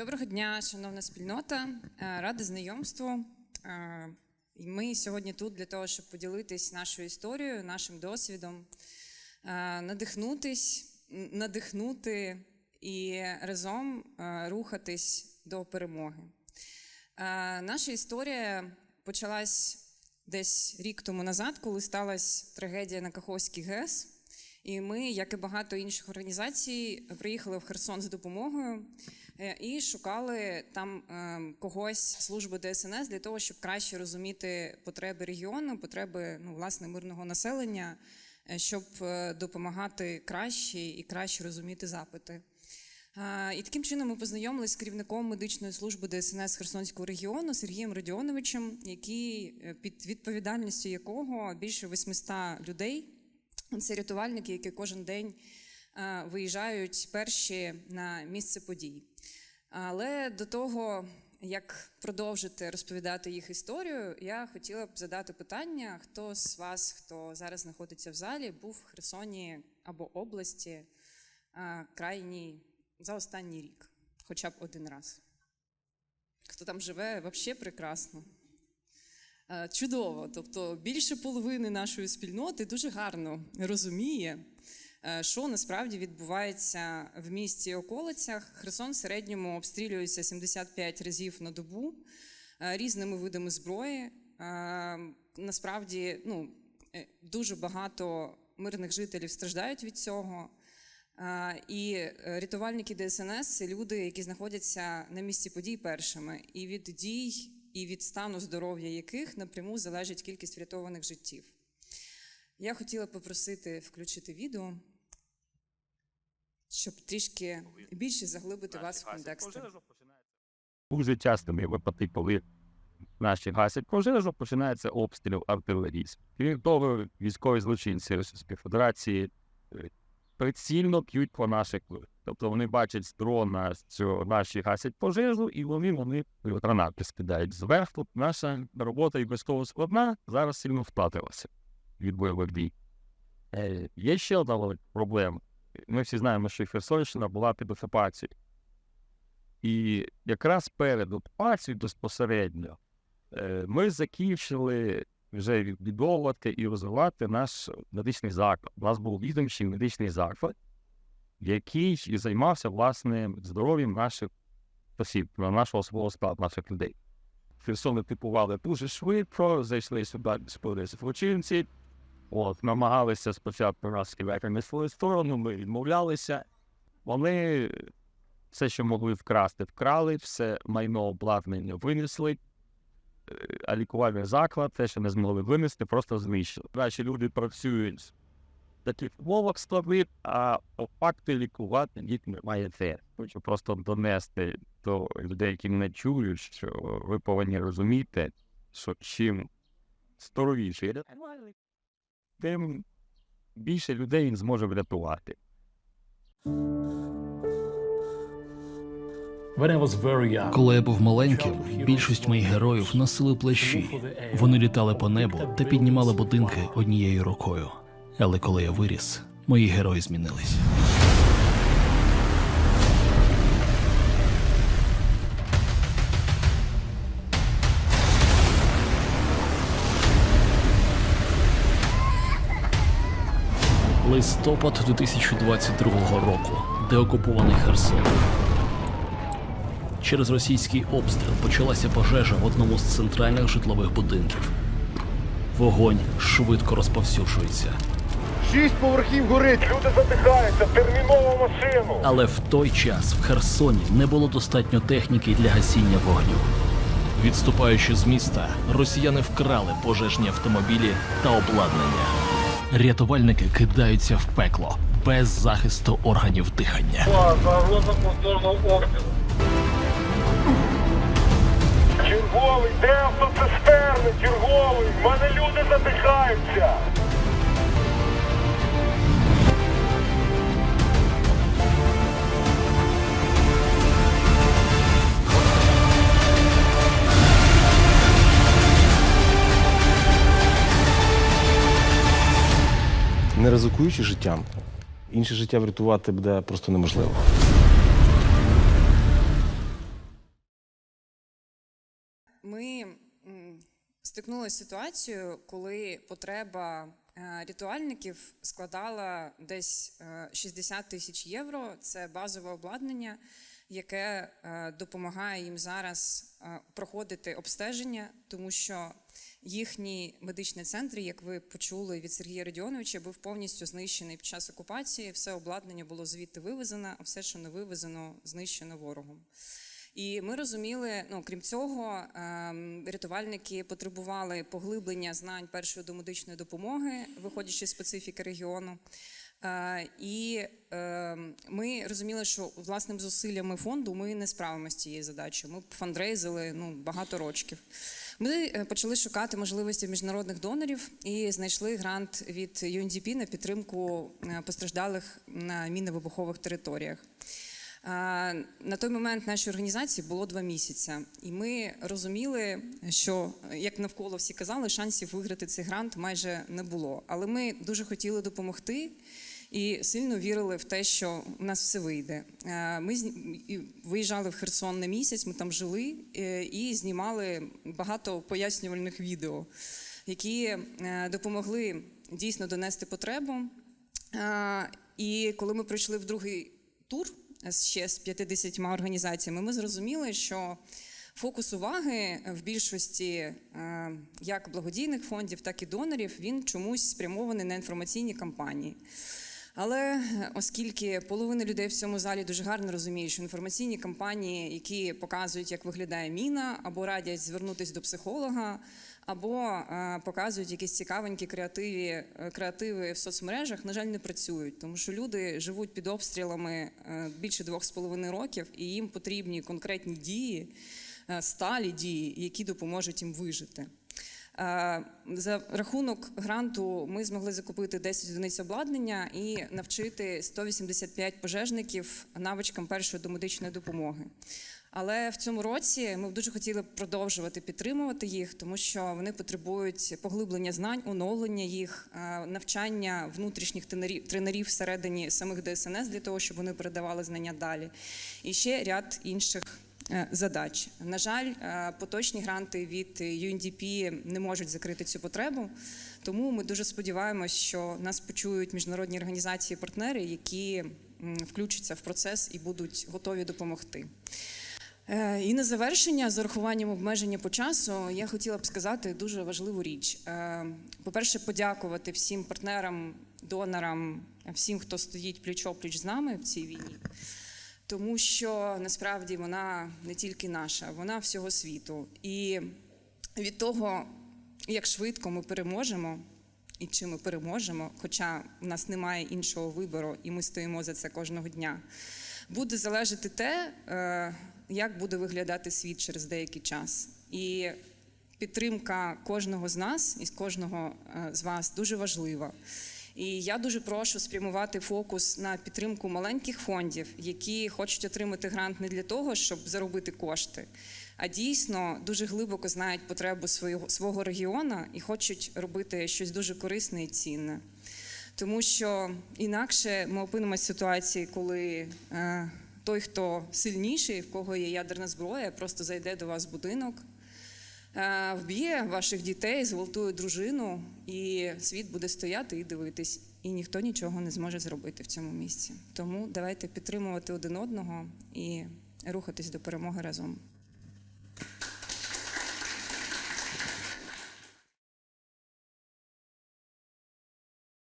Доброго дня, шановна спільнота. Е, Рада знайомству. Е, Ми сьогодні тут для того, щоб поділитись нашою історією, нашим досвідом, е, надихнутись, надихнути і разом рухатись до перемоги. Наша історія почалась десь рік тому назад, коли сталася трагедія на Каховській ГЕС. І ми, як і багато інших організацій, приїхали в Херсон з допомогою і шукали там е, когось служби ДСНС для того, щоб краще розуміти потреби регіону, потреби ну, власне мирного населення, е, щоб е, допомагати краще і краще розуміти запити. І таким чином ми познайомилися з керівником медичної служби ДСНС Херсонського регіону Сергієм Родіоновичем, який е, під відповідальністю якого більше 800 людей. Це рятувальники, які кожен день е, виїжджають перші на місце подій. Але до того, як продовжити розповідати їх історію, я хотіла б задати питання: хто з вас, хто зараз знаходиться в залі, був в Херсоні або області е, крайній за останній рік, хоча б один раз. Хто там живе, взагалі прекрасно. Е, Чудово. Тобто більше половини нашої спільноти дуже гарно розуміє, е, що насправді відбувається в місті і околицях. Херсон в середньому обстрілюється 75 разів на добу е, різними видами зброї. Е, Насправді, ну, е, дуже багато мирних жителів страждають від цього. Е, І е, рятувальники ДСНС це люди, які знаходяться на місці подій першими, і від дій, і від стану здоров'я яких напряму залежить кількість врятованих життів. Я хотіла попросити включити відео, щоб трішки більше заглибити вас в контекст. Дуже частими випадки, коли наші гасять пожежу, починається обстріл артилерії. Крім того, військові злочинці Російської Федерації е, прицільно б'ють по наших людях. Тобто вони бачать з дрона, що наші гасять пожежу, і вони, вони гранати скидають зверху. Наша робота і того складна зараз сильно втратилася від бойових дій. Е, Є ще одна проблема. Ми всі знаємо, що Херсонщина була під окупацією. І якраз перед окупацією безпосередньо е, ми закінчили вже відбудовувати і розвивати наш медичний заклад. У нас був відомчий медичний заклад, який займався власне здоров'ям наших осіб, нашого свого складу, наших людей. Херсони типували дуже швидко, зайшли сюди господи злочинці, от, намагалися спочатку нас на свою сторону, ми відмовлялися. Вони все, що могли вкрасти, вкрали, все майно обладнання винесли, е, а лікувальний заклад, те, що не змогли винести, просто знищили. Наші люди працюють в таких умовах складних, а по факту лікувати їх немає де. Хочу просто донести до людей, які не чують, що ви повинні розуміти, що чим рятувальник, тим більше людей він зможе врятувати. When I was very young, Коли я був маленьким, більшість моїх героїв носили плащі. Вони літали по небу та піднімали будинки однією рукою. Але коли я виріс, мої герої змінились. Листопад 2022 року, деокупований Херсон. Через російський обстріл почалася пожежа в одному з центральних житлових будинків. Вогонь швидко розповсюджується. Шість поверхів горить, люди задихаються, терміново машину. Але в той час в Херсоні не було достатньо техніки для гасіння вогню. Відступаючи з міста, росіяни вкрали пожежні автомобілі та обладнання. Рятувальники кидаються в пекло без захисту органів дихання. Загроза повторного обстрілу. Черговий, де автоцистерни? Черговий, в мене люди задихаються. не ризикуючи життям, інше життя врятувати буде просто неможливо. Ми стикнулися з ситуацією, коли потреба е, рятувальників складала десь е, 60 тисяч євро. Це базове обладнання, яке е, допомагає їм зараз проходити обстеження, тому що їхній медичний центр, як ви почули від Сергія Радіоновича, був повністю знищений під час окупації. Все обладнання було звідти вивезено, а все, що не вивезено, знищено ворогом. І ми розуміли, ну крім цього, ем, рятувальники потребували поглиблення знань першої домедичної допомоги, виходячи з специфіки регіону. Е, І ем, ми розуміли, що власним зусиллями фонду ми не справимося з цією задачею. Ми фандрейзили ну, багато рочків. Ми е, почали шукати можливості міжнародних донорів і знайшли грант від UNDP на підтримку е, постраждалих на мінно-вибухових територіях. На той момент нашій організації було два місяці, і ми розуміли, що як навколо всі казали, шансів виграти цей грант майже не було. Але ми дуже хотіли допомогти і сильно вірили в те, що у нас все вийде. Е, Ми виїжджали в Херсон на місяць, ми там жили е, і знімали багато пояснювальних відео, які е, допомогли дійсно донести потребу. І коли ми прийшли в другий тур ще з 50 організаціями, ми зрозуміли, що фокус уваги в більшості як благодійних фондів, так і донорів він чомусь спрямований на інформаційні кампанії. Але е, оскільки половина людей в цьому залі дуже гарно розуміє, що інформаційні кампанії, які показують, як виглядає міна, або радять звернутися до психолога, або е, показують якісь цікавенькі креативі, е, креативи в соцмережах, на жаль, не працюють, тому що люди живуть під обстрілами більше двох з половиною років, і їм потрібні конкретні дії, сталі дії, які допоможуть їм вижити. Е, За рахунок гранту ми змогли закупити 10 одиниць обладнання і навчити 185 пожежників навичкам першої домедичної допомоги. Але в цьому році ми б дуже хотіли продовжувати підтримувати їх, тому що вони потребують поглиблення знань, оновлення їх, е, навчання внутрішніх тренерів, тренерів всередині самих ДСНС для того, щоб вони передавали знання далі. І ще ряд інших задач. На жаль, е, поточні гранти від UNDP не можуть закрити цю потребу. Тому ми дуже сподіваємось, що нас почують міжнародні організації-партнери, які включаться в процес і будуть готові допомогти. Е, І на завершення, з урахуванням обмеження по часу, я хотіла б сказати дуже важливу річ. Е, По-перше, подякувати всім партнерам, донорам, всім, хто стоїть пліч-опліч з нами в цій війні. Тому що насправді вона не тільки наша, вона всього світу. І від того, як швидко ми переможемо, і чи ми переможемо, хоча в нас немає іншого вибору, і ми стоїмо за це кожного дня, буде залежати те, е, як буде виглядати світ через деякий час. І підтримка кожного з нас і кожного е, з вас дуже важлива. І я дуже прошу спрямувати фокус на підтримку маленьких фондів, які хочуть отримати грант не для того, щоб заробити кошти, а дійсно дуже глибоко знають потребу свого, свого регіону і хочуть робити щось дуже корисне і цінне. Тому що інакше ми опинимося в ситуації, коли е, той, хто сильніший, в кого є ядерна зброя, просто зайде до вас в будинок, вб'є ваших дітей, зґвалтує дружину, і світ буде стояти і дивитись, і ніхто нічого не зможе зробити в цьому місці. Тому давайте підтримувати один одного і рухатись до перемоги разом.